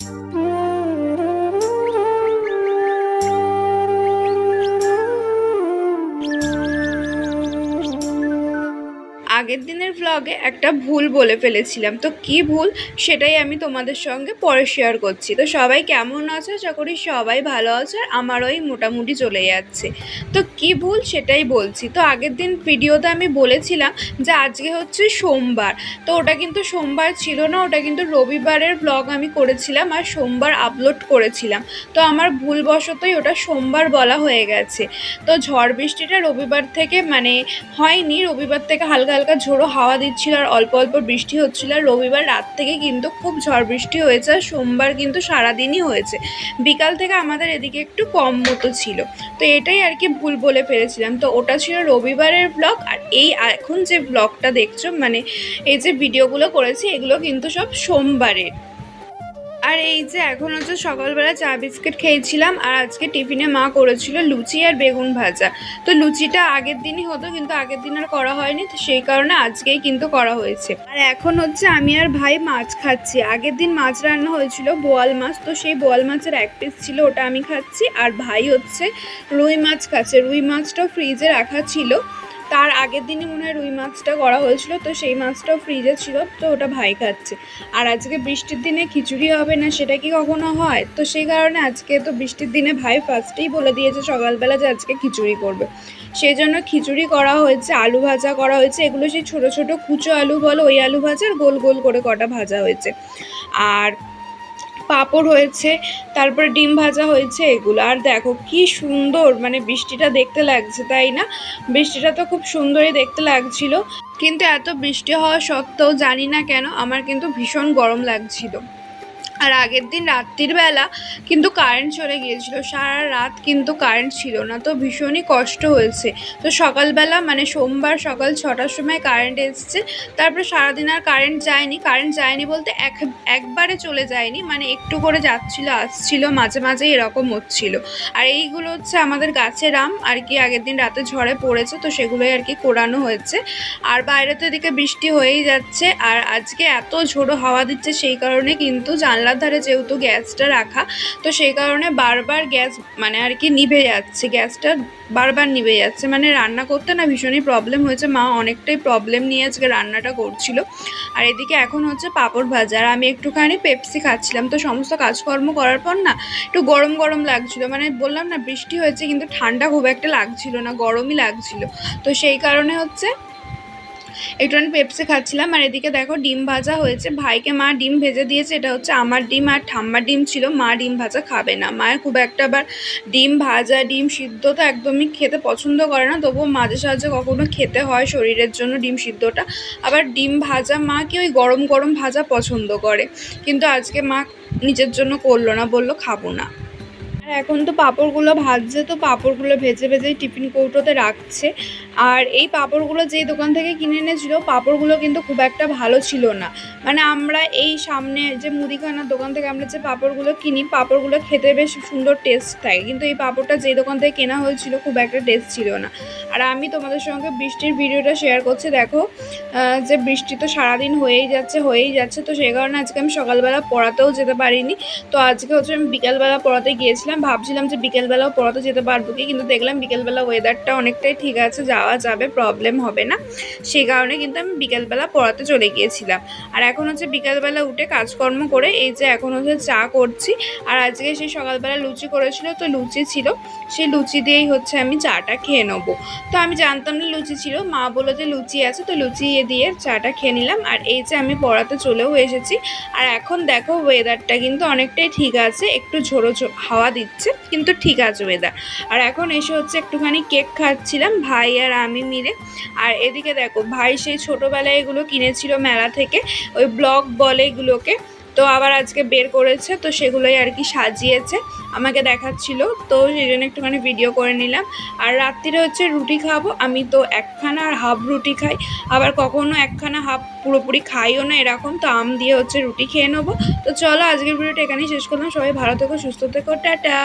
Mm-hmm. আগের দিনের ভ্লগে একটা ভুল বলে ফেলেছিলাম। তো কি ভুল? সেটাই আমি তোমাদের সঙ্গে পরে শেয়ার করছি। তো সবাই কেমন আছো? আশা করি সবাই ভালো আছো আর আমারও এই মোটামুটি চলে যাচ্ছে। তো কি ভুল? সেটাই বলছি। তো আগের দিন ভিডিওতে আমি বলেছিলাম যে আজকে হচ্ছে সোমবার। তো ওটা কিন্তু সোমবার ছিল না, ওটা কিন্তু রবিবারের ব্লগ আমি করেছিলাম আর সোমবার আপলোড করেছিলাম। তো আমার ভুলবশতই ওটা সোমবার বলা হয়ে গেছে। তো ঝড় বৃষ্টিটা রবিবার থেকে মানে হয়নি, রবিবার থেকে হালকা হালকা ঝোড়ো হাওয়া দিচ্ছিল আর অল্প অল্প বৃষ্টি হচ্ছিল। আর রবিবার রাত থেকে কিন্তু খুব ঝড় বৃষ্টি হয়েছে আর সোমবার কিন্তু সারাদিনই হয়েছে। বিকাল থেকে আমাদের এদিকে একটু কম মতো ছিল। তো এটাই আর কি ভুল বলে ফেলেছিলাম। তো ওটা ছিল রবিবারের ব্লগ আর এই এখন যে ব্লগটা দেখছ মানে এই যে ভিডিওগুলো করেছি, এগুলো কিন্তু সব সোমবারের। আর এই যে এখন হচ্ছে সকালবেলা চা বিস্কিট খেয়েছিলাম, আর আজকে টিফিনে মা করেছিল লুচি আর বেগুন ভাজা। তো লুচিটা আগের দিনই হতো, কিন্তু আগের দিন আর করা হয়নি, তো সেই কারণে আজকেই কিন্তু করা হয়েছে। আর এখন হচ্ছে আমি আর ভাই মাছ খাচ্ছি। আগের দিন মাছ রান্না হয়েছিল বোয়াল মাছ, তো সেই বোয়াল মাছের এক পিস ছিল, ওটা আমি খাচ্ছি। আর ভাই হচ্ছে রুই মাছ খাচ্ছে। রুই মাছটা ফ্রিজে রাখা ছিল। তার আগের দিনই মনে হয় রুই মাছটা করা হয়েছিল, তো সেই মাছটাও ফ্রিজে ছিল, তো ওটা ভাই খাচ্ছে। আর আজকে বৃষ্টির দিনে খিচুড়ি হবে না, সেটা কি কখনো হয়? তো সেই কারণে আজকে তো বৃষ্টির দিনে ভাই ফার্স্টেই বলে দিয়েছে, সকালবেলা যে আজকে খিচুড়ি করবে। সেই জন্য খিচুড়ি করা হয়েছে, আলু ভাজা করা হয়েছে, এগুলো সেই ছোটো ছোটো কুচো আলু বলো, ওই আলু ভাজা আর গোল গোল করে কটা ভাজা হয়েছে। আর পাঁপড় হয়েছে, তারপরে ডিম ভাজা হয়েছে, এগুলো। আর দেখো কি সুন্দর মানে বৃষ্টিটা দেখতে লাগছে, তাই না? বৃষ্টিটা তো খুব সুন্দরই দেখতে লাগছিল। কিন্তু এত বৃষ্টি হওয়া সত্ত্বেও জানি না কেন, আমার কিন্তু ভীষণ গরম লাগছিল। আর আগের দিন রাত্রির বেলা কিন্তু কারেন্ট চলে গিয়েছিল। সারা রাত কিন্তু কারেন্ট ছিল না, তো ভীষণই কষ্ট হয়েছে। তো সকালবেলা মানে সোমবার সকাল ছটার সময় কারেন্ট এসছে, তারপরে সারাদিন আর কারেন্ট যায়নি। কারেন্ট যায়নি বলতে এক, একবারে চলে যায়নি মানে একটু করে যাচ্ছিল, আসছিল, মাঝে মাঝে এরকম হচ্ছিল। আর এইগুলো হচ্ছে আমাদের গাছের আম, আর কি আগের দিন রাতে ঝড়ে পড়েছে, তো সেগুলোই আর কি কোরানো হয়েছে। আর বাইরে তো এদিকে বৃষ্টি হয়েই যাচ্ছে, আর আজকে এত ঝোড়ো হাওয়া দিচ্ছে, সেই কারণে কিন্তু জানলার ধারে যেহেতু গ্যাসটা রাখা, তো সেই কারণে বারবার গ্যাস মানে আর কি নিভে যাচ্ছে, গ্যাসটা বারবার নিভে যাচ্ছে। মানে রান্না করতে না ভীষণই প্রবলেম হয়েছে। মা অনেকটাই প্রবলেম নিয়ে আজকে রান্নাটা করছিল। আর এদিকে এখন হচ্ছে পাঁপড় ভাজা। আর আমি একটুখানি পেপসি খাচ্ছিলাম। তো সমস্ত কাজকর্ম করার পর না একটু গরম গরম লাগছিল। মানে বললাম না বৃষ্টি হয়েছে, কিন্তু ঠান্ডা খুব একটা লাগছিল না, গরমই লাগছিল। তো সেই কারণে হচ্ছে একটুখানি পেপসি খাচ্ছিলাম, আর এদিকে দেখো ডিম ভাজা হয়েছে। ভাইকে মা ডিম ভেজে দিয়েছে, এটা হচ্ছে আমার ডিম আর ঠাম্মার ডিম ছিল, মা ডিম ভাজা খাবে না। মায়ের খুব একটা আবার ডিম ভাজা, ডিম সিদ্ধ তো একদমই খেতে পছন্দ করে না, তবুও মাঝে সাঝে কখনো খেতে হয় শরীরের জন্য ডিম সিদ্ধটা। আবার ডিম ভাজা মা কি ওই গরম গরম ভাজা পছন্দ করে, কিন্তু আজকে মা নিজের জন্য করল না, বলল খাব না। আর এখন তো পাঁপড়গুলো ভাজছে, তো পাঁপড়গুলো ভেজে ভেজেই টিফিন কৌটোতে রাখছে। আর এই পাঁপড়গুলো যেই দোকান থেকে কিনে এনেছিল, পাঁপড়গুলো কিন্তু খুব একটা ভালো ছিল না। মানে আমরা এই সামনে যে মুদিখানার দোকান থেকে আমরা যে পাঁপড়গুলো কিনি, পাঁপড়গুলো খেতে বেশ সুন্দর টেস্ট থাকে। কিন্তু এই পাঁপড়টা যেই দোকান থেকে কেনা হয়েছিল, খুব একটা টেস্ট ছিল না। আর আমি তোমাদের সঙ্গে বৃষ্টির ভিডিওটা শেয়ার করছি, দেখো যে বৃষ্টি তো সারাদিন হয়েই যাচ্ছে হয়েই যাচ্ছে। তো সেই কারণে আজকে আমি সকালবেলা পড়াতেও যেতে পারিনি। তো আজকে হচ্ছে আমি বিকালবেলা পড়াতে গিয়েছিলাম। ভাবছিলাম যে বিকেলবেলাও পড়াতে যেতে পারব কি, কিন্তু দেখলাম বিকেলবেলা ওয়েদারটা অনেকটাই ঠিক আছে, যাওয়া যাবে প্রবলেম হবে না। সেই কারণে কিন্তু আমি বিকেলবেলা পড়াতে চলে গিয়েছিলাম। আর এখন হচ্ছে বিকেলবেলা উঠে কাজকর্ম করে এই যে এখন হচ্ছে চা করছি। আর আজকে সেই সকালবেলা লুচি করেছিল, তো লুচি ছিল। সেই লুচি দিয়েই হচ্ছে আমি চাটা খেয়ে নেব। তো আমি জানতাম না লুচি ছিল, মা বলল যে লুচি আছে, তো লুচি দিয়ে চাটা খেয়ে নিলাম। আর এই যে আমি পড়াতে চলেও এসেছি। আর এখন দেখো ওয়েদারটা কিন্তু অনেকটাই ঠিক আছে, একটু ঝোড়ো হাওয়া দিচ্ছে, কিন্তু ঠিক আছে ওয়েদার আর এখন এসে হচ্ছে একটুখানি কেক খাচ্ছিলাম, ভাই আর আমি মিলে। আর এদিকে দেখো, ভাই সেই ছোটোবেলায় এগুলো কিনেছিল মেলা থেকে, ওই ব্লক বলে এগুলোকে। তো আবার আজকে বের করেছে, তো সেগুলোই আর কি সাজিয়েছে, আমাকে দেখাচ্ছিল। তো সেই জন্য একটুখানি ভিডিও করে নিলাম। আর রাত্রিরে হচ্ছে রুটি খাব, আমি তো একখানা আর হাফ রুটি খাই। আবার কখনও একখানা হাফ পুরোপুরি খাইও না এরকম, তো আম দিয়ে হচ্ছে রুটি খেয়ে নেব। তো চলো আজকের ভিডিওটা এখানেই শেষ করলাম। সবাই ভালো থেকো, সুস্থ থেকো, টাটা!